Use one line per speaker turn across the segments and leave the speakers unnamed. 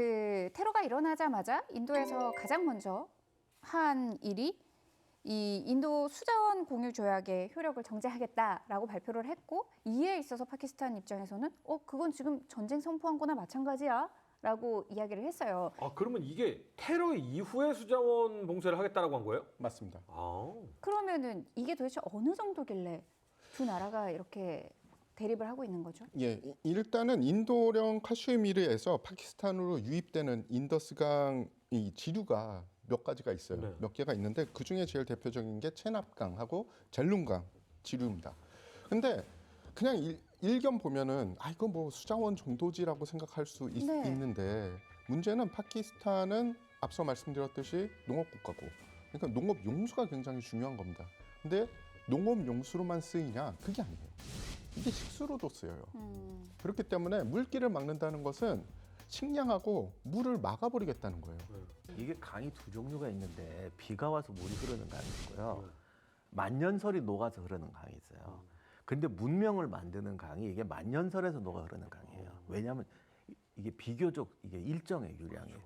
그 테러가 일어나자마자 인도에서 가장 먼저 한 일이 이 인도 수자원 공유 조약의 효력을 정지하겠다라고 발표를 했고 이에 있어서 파키스탄 입장에서는 어 그건 지금 전쟁 선포한 거나 마찬가지야라고 이야기를 했어요.
아 그러면 이게 테러 이후에 수자원 봉쇄를 하겠다라고 한 거예요?
맞습니다.
아.
그러면은 이게 도대체 어느 정도길래 두 나라가 이렇게 대립을 하고 있는 거죠?
예, 이- 일단은 인도령 카슈미르에서 파키스탄으로 유입되는 인더스강 이 지류가 몇 가지가 있어요.
네.
몇 개가 있는데 그 중에 제일 대표적인 게 체납강하고 젤룬강 지류입니다. 근데 그냥 일, 일견 보면은 아 이거 뭐 수자원 정도지라고 생각할 수 있,
네.
있는데 문제는 파키스탄은 앞서 말씀드렸듯이 농업 국가고 그러니까 농업 용수가 굉장히 중요한 겁니다. 근데 농업 용수로만 쓰이냐 그게 아니에요. 이게 식수로도 쓰여요.
음,
그렇기 때문에 물길을 막는다는 것은 식량하고 물을 막아버리겠다는 거예요.
이게 강이 두 종류가 있는데 비가 와서 물이 흐르는 강이 있고요. 만년설이 녹아서 흐르는 강이 있어요. 근데 문명을 만드는 강이 이게 만년설에서 녹아 흐르는 강이에요. 왜냐하면 이- 이게 비교적 이게 일정의 유량이에요.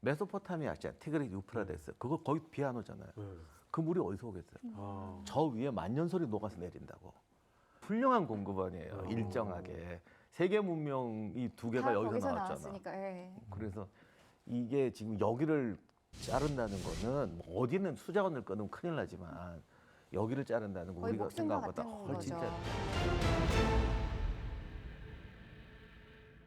메소포타미아 있잖아요. 티그리스 유프라데스. 그거 거기 비안 오잖아요.
네.
그 물이 어디서 오겠어요?
아.
저 위에 만년설이 녹아서 내린다고. 훌륭한 공급원이에요. 일정하게. 세계 문명이 두 개가
다
여기서
거기서
나왔잖아.
나왔으니까. 예.
그래서 이게 지금 여기를 자른다는 거는 뭐 어디는 수자원을 끊으면 큰일 나지만 여기를 자른다는 거
거의
우리가
목숨과
생각보다
같은
훨
거죠.
진짜